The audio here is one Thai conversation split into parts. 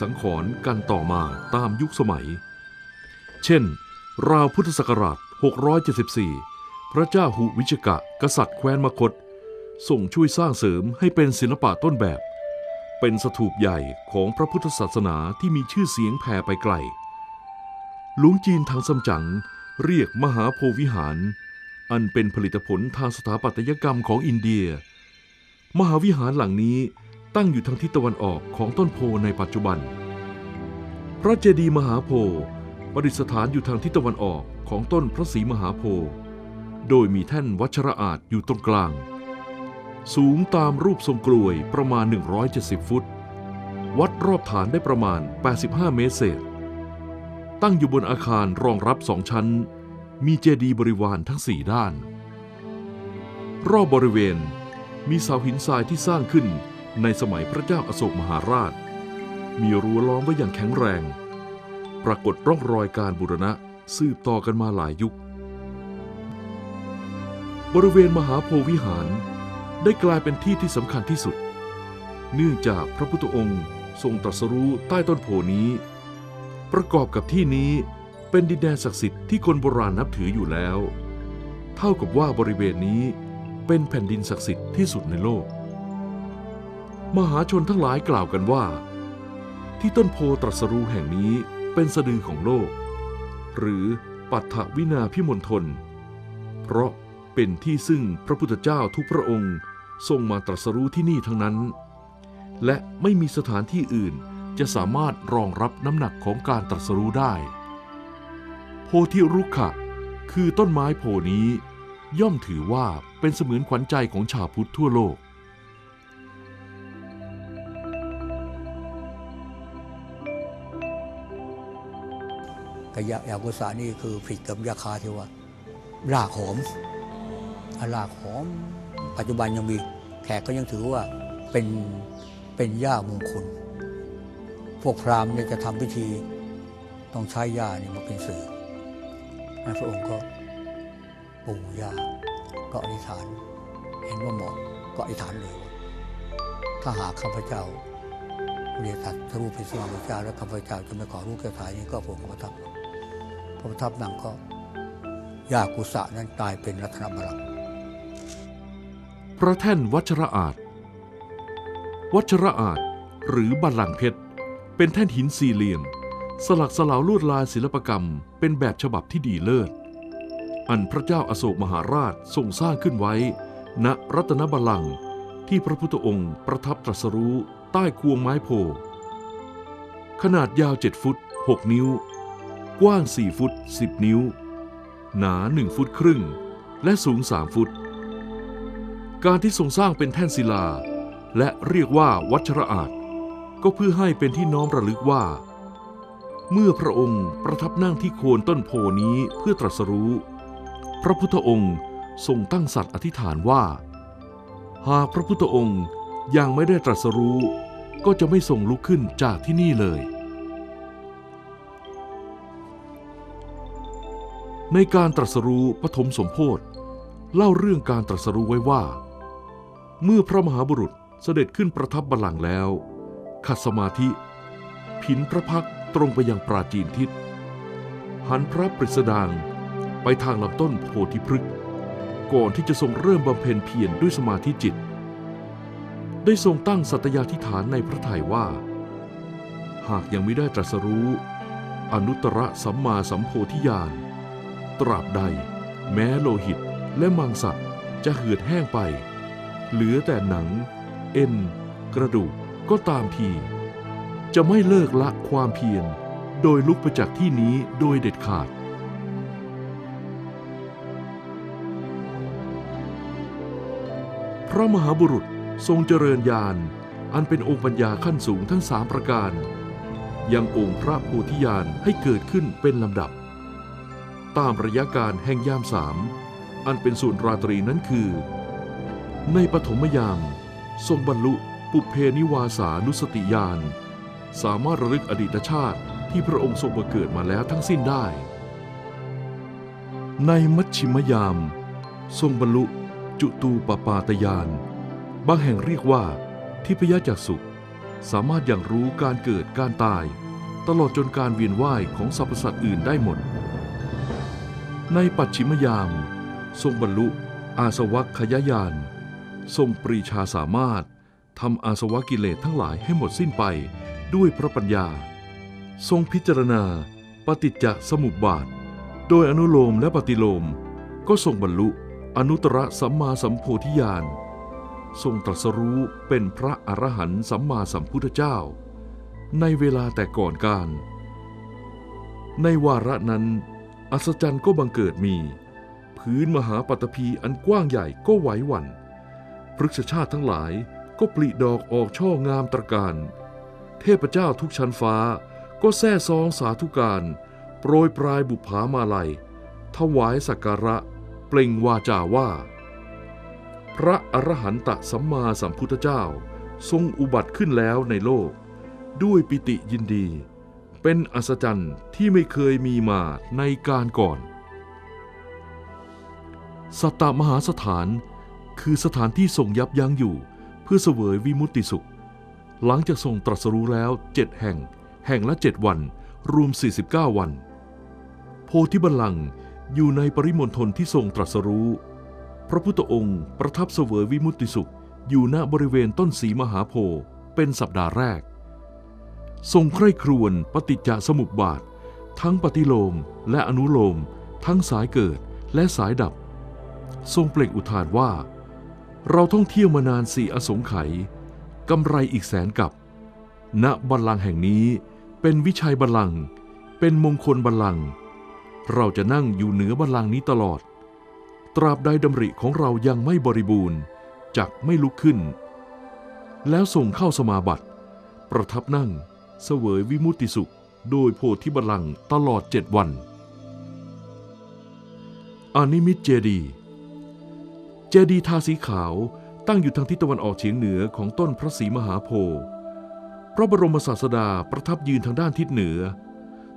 สังขรณ์กันต่อมาตามยุคสมัย เช่น ราวพุทธศักราช 674 พระเจ้าหุวิชกะ กษัตริย์แคว้นมคตส่งช่วยสร้างเสริมให้เป็นศิลปะต้นแบบ เป็นสถูปใหญ่ของพระพุทธศาสนาที่มีชื่อเสียงแผ่ไปไกล หลวงจีนทางซัมจั๋งเรียกมหาโพวิหาร อันเป็นผลิตผลทางสถาปัตยกรรมของอินเดีย มหาวิหารหลังนี้ ตั้งอยู่ทางทิศตะวันออกของต้นโพในปัจจุบัน พระเจดีย์มหาโพธิ์ประดิษฐานอยู่ทางทิศตะวันออกของต้นพระศรีมหาโพธิ์โดยมีแท่นวัชระอาจอยู่ตรงกลาง สูงตามรูปทรงกลวยประมาณ 170 ฟุต วัดรอบฐานได้ประมาณ 85 เมตรเศษ ตั้งอยู่บนอาคารรองรับสองชั้น มีเจดีย์บริวารทั้งสี่ด้าน รอบบริเวณมีเสาหินทรายที่สร้างขึ้น ในสมัยพระเจ้าอาโศกมหาราช มีรั้วล้อมไว้อย่างแข็งแรง ปรากฏร่องรอยการบูรณะสืบต่อกันมาหลายยุค บริเวณมหาโพวิหารได้กลายเป็นที่ที่สำคัญที่สุด เนื่องจากพระพุทธองค์ทรงตรัสรู้ใต้ต้นโพนี้ ประกอบกับที่นี้เป็นดินแดนศักดิ์สิทธิ์ที่คนโบราณนับถืออยู่แล้ว เท่ากับว่าบริเวณนี้เป็นแผ่นดินศักดิ์สิทธิ์ที่สุดในโลก มหาชนทั้งหลายกล่าวกันว่า ที่ต้นโพตรัสรู้แห่งนี้เป็นสะดือของโลก หรือปัตถวินาพิมลทน เพราะเป็นที่ซึ่งพระพุทธเจ้าทุกพระองค์ทรงมาตรัสรู้ที่นี่ทั้งนั้น และไม่มีสถานที่อื่นจะสามารถรองรับน้ำหนักของการตรัสรู้ได้ โพธิรุกขะ คือต้นไม้โพนี้ ย่อมถือว่าเป็นเสมือนขวัญใจของชาวพุทธทั่วโลก กยะยากุสานี่คือผิดกับยาคาที่ว่ารากหอมรากหอม ปัจจุบันยังมีแขกก็ยังถือว่าเป็นเป็นหญ้ามงคล พวกพราหมณ์เนี่ยจะทำพิธีต้องใช้หญ้านี่มาเป็นสื่อพระองค์ก็ปู่ย่าก็อธิษฐาน เห็นว่าเหมาะก็อธิษฐานเลย ถ้าหากข้าพเจ้าเรียนตัดทรูปเป็นสวามิเจ้าแล้วข้าพเจ้าจะไม่ขอรู้แก่ถ่ายนี้ก็ผมก็ทับ พอประทับนั่งก็ยากุสะนั้นตายเป็นรัตนบัลลังก์พระแท่นวัชระอาจ วัชระอาจหรือบัลลังก์เพชร เป็นแท่นหินสี่เหลี่ยม สลักสลาวลวดลายศิลปกรรม เป็นแบบฉบับที่ดีเลิศ อันพระเจ้าอาโศกมหาราชทรงสร้างขึ้นไว้ ณรัตนบัลลังก์ที่พระพุทธองค์ประทับตรัสรู้ใต้ควงไม้โพขนาดยาว7ฟุต6นิ้ว กว้าง 4 ฟุต 10 นิ้ว หนา 1 ฟุตครึ่ง และสูง 3 ฟุต การที่ทรงสร้างเป็นแท่นศิลา และเรียกว่าวัชระอาจ ก็เพื่อให้เป็นที่น้อมระลึกว่า เมื่อพระองค์ประทับนั่งที่โคนต้นโพนี้เพื่อตรัสรู้ พระพุทธองค์ทรงตั้งสัตย์อธิษฐานว่า หากพระพุทธองค์ยังไม่ได้ตรัสรู้ ก็จะไม่ทรงลุกขึ้นจากที่นี่เลย ในการตรัสรู้ปฐมสมโพธิเล่าเรื่องการตรัสรู้ไว้ว่า เมื่อพระมหาบุรุษเสด็จขึ้นประทับบัลลังก์แล้ว ขัดสมาธิ ผินพระพักตรงไปยังปราจีนทิศ หันพระปริสดางไปทางลำต้นโพธิพฤกษ์ก่อนที่จะทรงเริ่มบำเพ็ญเพียรด้วยสมาธิจิต ได้ทรงตั้งสัตยาธิฐานในพระทัยว่า หากยังไม่ได้ตรัสรู้ อนุตตรสัมมาสัมโพธิญาณ ตราบใด แม้โลหิตและมังสะจะเหือดแห้งไป เหลือแต่หนัง เอ็น กระดูกก็ตามที จะไม่เลิกละความเพียร โดยลุกไปจากที่นี้โดยเด็ดขาด พระมหาบุรุษทรงเจริญญาณ อันเป็นองค์ปัญญาขั้นสูงทั้งสามประการ ยังองค์พระโพธิญาณให้เกิดขึ้นเป็นลำดับ ตามระยะการแห่งยามสาม อันเป็นส่วนราตรีนั้นคือ ในปฐมยาม ทรงบรรลุปุเพนิวาสานุสติญาณสามารถระลึกอดีตชาติที่พระองค์ทรงมาเกิดมาแล้วทั้งสิ้นได้ ในมัชชิมยาม ทรงบรรลุจุตูปปาตยาน บางแห่งเรียกว่าทิพยจักสุสามารถอย่างรู้การเกิดการตาย ตลอดจนการเวียนว่ายของสรรพสัตว์อื่นได้หมด ในปัจฉิมยาม ทรงบรรลุอาสวัคขยายาน ทรงปรีชาสามารถทำอาสวะกิเลสทั้งหลายให้หมดสิ้นไปด้วยพระปัญญา ทรงพิจารณาปฏิจจสมุปบาท โดยอนุโลมและปฏิโลม ก็ทรงบรรลุอนุตตรสัมมาสัมโพธิญาณทรงตรัสรู้เป็นพระอรหันต์สัมมาสัมพุทธเจ้า ในเวลาแต่ก่อนการ ในวาระนั้น อัศจรรย์ก็บังเกิดมี พื้นมหาปัตภีอันกว้างใหญ่ก็ไหวหวัน่นพฤกษชาติทั้งหลายก็ปลิดอกออกช่องามตรการ เทพเจ้าทุกชั้นฟ้าก็แซ่ซองสาธุการ โปรยปลายบุภามาลัย ถวายสักการะ เปล่งวาจาว่า พระอรหันตสัมมาสัมพุทธเจ้า ทรงอุบัติขึ้นแล้วในโลก ด้วยปิติยินดี เป็นอัศจรรย์ที่ไม่เคยมีมาในการก่อน สัตตมหาสถานคือสถานที่ทรงยับยั้งอยู่ เพื่อเสวยวิมุตติสุข หลังจากทรงตรัสรู้แล้วเจ็ดแห่ง แห่งละเจ็ดวัน รวม 49 วัน โพธิบัลลังก์อยู่ในปริมณฑลที่ทรงตรัสรู้ พระพุทธองค์ประทับเสวยวิมุตติสุขอยู่ณบริเวณต้นสีมหาโพธิ์เป็นสัปดาห์แรก ทรงใคร่ครวญปฏิจจสมุปบาท ทั้งปฏิโลมและอนุโลม ทั้งสายเกิดและสายดับ ทรงเปล่งอุทานว่า เราท่องเที่ยวมานานสี่อสงไขยกำไรอีกแสนกับ ณบัลลังก์แห่งนี้เป็นวิชัยบัลลังก์เป็นมงคลบัลลังก์เราจะนั่งอยู่เหนือบัลลังก์นี้ตลอด ตราบใดดำริของเรายังไม่บริบูรณ์จักไม่ลุกขึ้น แล้วส่งเข้าสมาบัติ ประทับนั่ง เสวยวิมุตติสุข โดยโพธิบัลลังก์ตลอดเจ็ดวัน อนิมิตเจดี เจดีทาสีขาวตั้งอยู่ทางทิศตะวันออกเฉียงเหนือของต้นพระศรีมหาโพธิ์พระบรมศาสดาประทับยืนทางด้านทิศเหนือ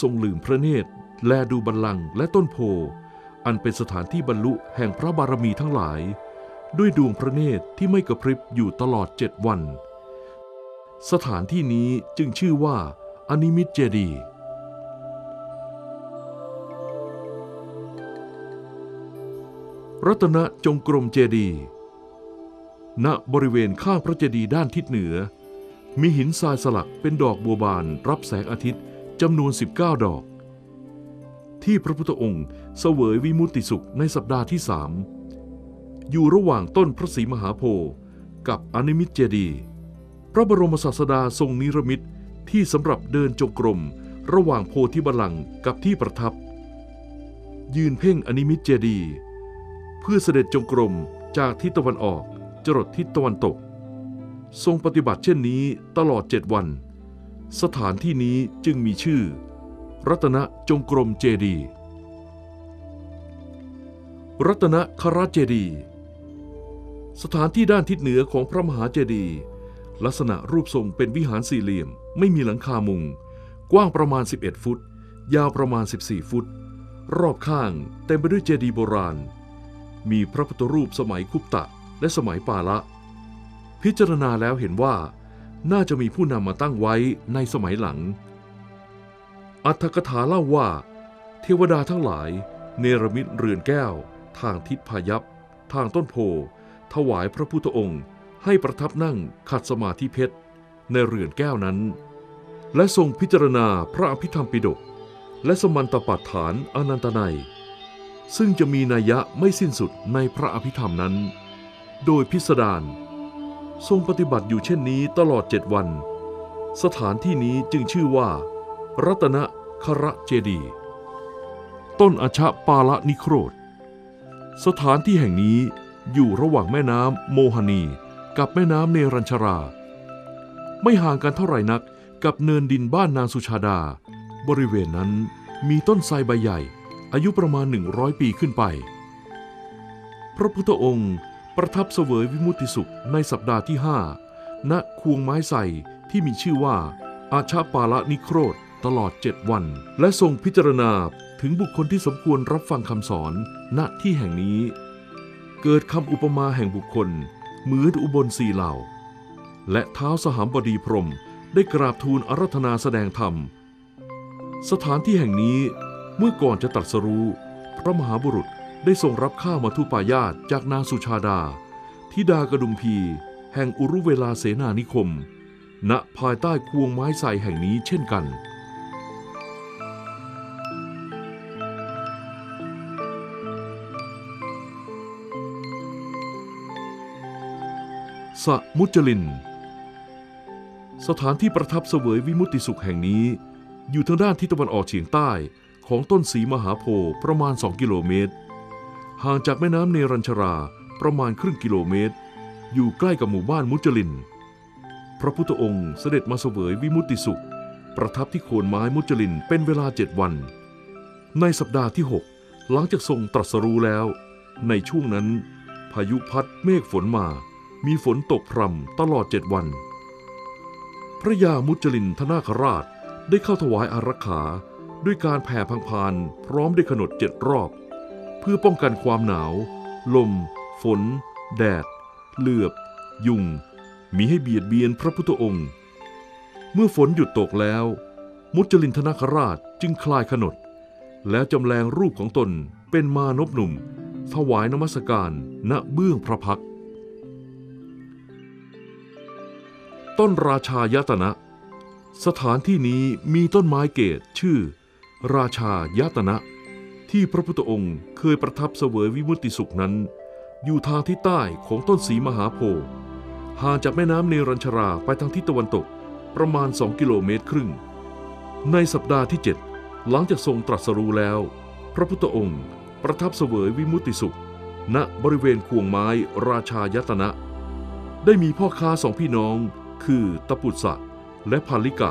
ทรงลืมพระเนตร แลดูบัลลังก์และต้นโพอันเป็นสถานที่บรรลุแห่งพระบารมีทั้งหลาย ด้วยดวงพระเนตรที่ไม่กระพริบอยู่ตลอดเจ็ดวัน สถานที่นี้จึงชื่อว่า อนิมิตเจดียรัตนจงกรมเจดีย์ณบริเวณข้างพระเจดีย์ด้านทิศเหนือ มีหินทรายสลักเป็นดอกบัวบานรับแสงอาทิตย์จำนวน 19 ดอก ที่พระพุทธองค์เสวยวิมุตติสุขในสัปดาห์ที่สามอยู่ระหว่างต้นพระศรีมหาโพธิ์กับอนิมิตเจดีย์ ระบรมศาสดาทรงนิรมิตที่สำหรับเดินจงกรม ระหว่างโพธิบัลลังก์กับที่ประทับ ยืนเพ่งอนิมิตเจดี เพื่อเสด็จจงกรมจากทิศตะวันออกจรดทิศตะวันตก ทรงปฏิบัติเช่นนี้ตลอดเจ็ดวัน สถานที่นี้จึงมีชื่อ รัตนจงกรมเจดี รัตนคราเจดี สถานที่ด้านทิศเหนือของพระมหาเจดีย์ ลักษณะรูปทรงเป็นวิหารสี่เหลี่ยม ไม่มีหลังคามุง กว้างประมาณ 11 ฟุต ยาวประมาณ 14 ฟุต รอบข้างเต็มไปด้วยเจดีย์โบราณ มีพระพุทธรูปสมัยคุปตะและสมัยปาละ พิจารณาแล้วเห็นว่าน่าจะมีผู้นำมาตั้งไว้ในสมัยหลัง อัตถกถาเล่าว่า เทวดาทั้งหลาย เนรมิตเรือนแก้ว ทางทิศพายัพทางต้นโพถวายพระพุทธองค์ ให้ประทับนั่งขัดสมาธิเพชร ในเรือนแก้วนั้น และทรงพิจารณาพระอภิธรรมปิฎกและสมันตปัฏฐานอนันตนัย ซึ่งจะมีนัยยะไม่สิ้นสุดในพระอภิธรรมนั้น โดยพิสดารทรงปฏิบัติอยู่เช่นนี้ตลอดเจ็ดวัน สถานที่นี้จึงชื่อว่า รัตนคระเจดี ต้นอชะปาละนิโครธ สถานที่แห่งนี้อยู่ระหว่างแม่น้ำโมหนี กับแม่น้ำเนรัญชรา ไม่ห่างกันเท่าไหร่นักกับเนินดินบ้านนางสุชาดา บริเวณนั้นมีต้นไทรใบใหญ่ อายุประมาณ 100 ปีขึ้นไป พระพุทธองค์ประทับเสวยวิมุติสุขในสัปดาห์ที่ห้าณควงไม้ไทรที่มีชื่อว่า อาชาปาละนิโครธตลอดเจ็ดวัน และทรงพิจารณาถึงบุคคลที่สมควรรับฟังคำสอนณที่แห่งนี้ เกิดคำอุปมาแห่งบุคคล มือนอุบลสีเหล่า และเท้าสหามบดีพรมได้กราบทูลอารัธนาแสดงธรรม สถานที่แห่งนี้เมื่อก่อนจะตรัสรู้ พระมหาบุรุษได้ทรงรับข้าวมาทุปายาตจากนางสุชาดาทิดากระดุมพี แห่งอุรุเวลาเสนานิคม ณภายใต้ควงไม้ใสแห่งนี้เช่นกัน สะมุจลิน สถานที่ประทับเสวยวิมุตติสุขแห่งนี้ อยู่ทางด้านทิศตะวันออกเฉียงใต้ของต้นสีมหาโพธิ์ประมาณ 2 กิโลเมตร ห่างจากแม่น้ำเนรัญชราประมาณครึ่งกิโลเมตร อยู่ใกล้กับหมู่บ้านมุจลิน พระพุทธองค์เสด็จมาเสวยวิมุตติสุข ประทับที่โคนไม้มุจลินเป็นเวลาเจ็ดวัน ในสัปดาห์ที่ 6 หลังจากทรงตรัสรู้แล้ว ในช่วงนั้น พายุพัดเมฆฝนมา มีฝนตกพรำตลอดเจ็ดวัน พระยามุจลินทนาคราชได้เข้าถวายอารักขาด้วยการแผ่พังพานพร้อมด้วยขนดเจ็ดรอบ เพื่อป้องกันความหนาว ลม ฝน แดด เหลือบ ยุง มีให้เบียดเบียนพระพุทธองค์ เมื่อฝนหยุดตกแล้ว มุจลินทนาคราชจึงคลายขนด แล้วจำแรงรูปของตนเป็นมานพหนุ่ม ถวายนมัสการณเบื้องพระพักตร์ ต้นราชายตนะ สถานที่นี้มีต้นไม้เกตชื่อ ราชายตนะ ที่พระพุทธองค์เคยประทับเสวยวิมุตติสุขนั้น อยู่ทางทิศใต้ของต้นสีมหาโพธิ์ห่างจากแม่น้ำเนรัญชราไปทางทิศตะวันตกประมาณ 2 กิโลเมตรครึ่ง ในสัปดาห์ที่ 7 หลังจากทรงตรัสรู้แล้ว พระพุทธองค์ประทับเสวยวิมุตติสุข ณบริเวณควงไม้ราชายตนะ ได้มีพ่อค้าสองพี่น้อง คือตะปุษะและพาลิกะ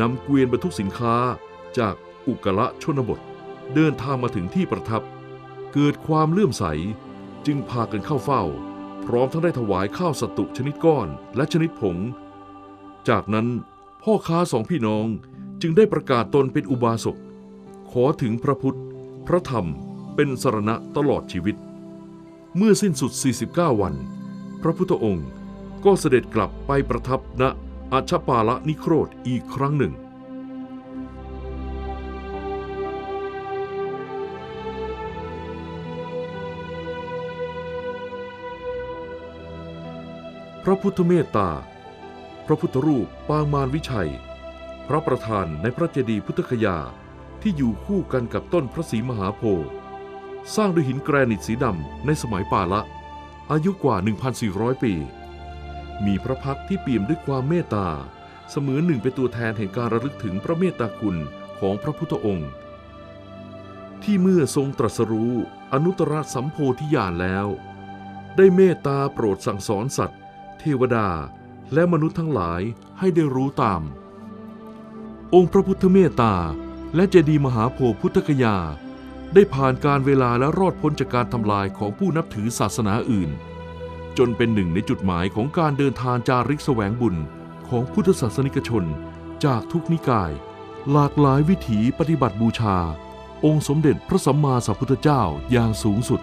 นำเกวียนบรรทุกสินค้าจากอุกละชนบท เดินทางมาถึงที่ประทับ เกิดความเลื่อมใสจึงพากันเข้าเฝ้า พร้อมทั้งได้ถวายข้าวสตุชนิดก้อนและชนิดผง จากนั้นพ่อค้าสองพี่น้องจึงได้ประกาศตนเป็นอุบาสก ขอถึงพระพุทธ พระธรรมเป็นสรณะตลอดชีวิต เมื่อสิ้นสุด 49 วัน พระพุทธองค์ ก็เสด็จกลับไปประทับณอัชปาละนิโครธอีกครั้งหนึ่ง พระพุทธเมตตา พระพุทธรูปปางมารวิชัย พระประธานในพระเจดีย์พุทธคยาที่อยู่คู่กันกับต้นพระศรีมหาโพธิ์สร้างด้วยหินแกรนิตสีดำในสมัยปาละอายุกว่า 1,400 ปี มีพระพักที่เปี่ยมด้วยความเมตตา เสมือนหนึ่งเป็นตัวแทนแห่งการระลึกถึงพระเมตตาคุณของพระพุทธองค์ ที่เมื่อทรงตรัสรู้อนุตตรสัมโพธิญาณแล้ว ได้เมตตาโปรดสั่งสอนสัตว์ เทวดาและมนุษย์ทั้งหลายให้ได้รู้ตาม องค์พระพุทธเมตตาและเจดีย์มหาโพธิ์พุทธคยา ได้ผ่านการเวลาและรอดพ้นจากการทำลายของผู้นับถือศาสนาอื่น จนเป็นหนึ่งในจุดหมายของการเดินทางจาริกแสวงบุญของพุทธศาสนิกชน จากทุกนิกาย หลากหลายวิถีปฏิบัติบูชา องค์สมเด็จพระสัมมาสัมพุทธเจ้าอย่างสูงสุด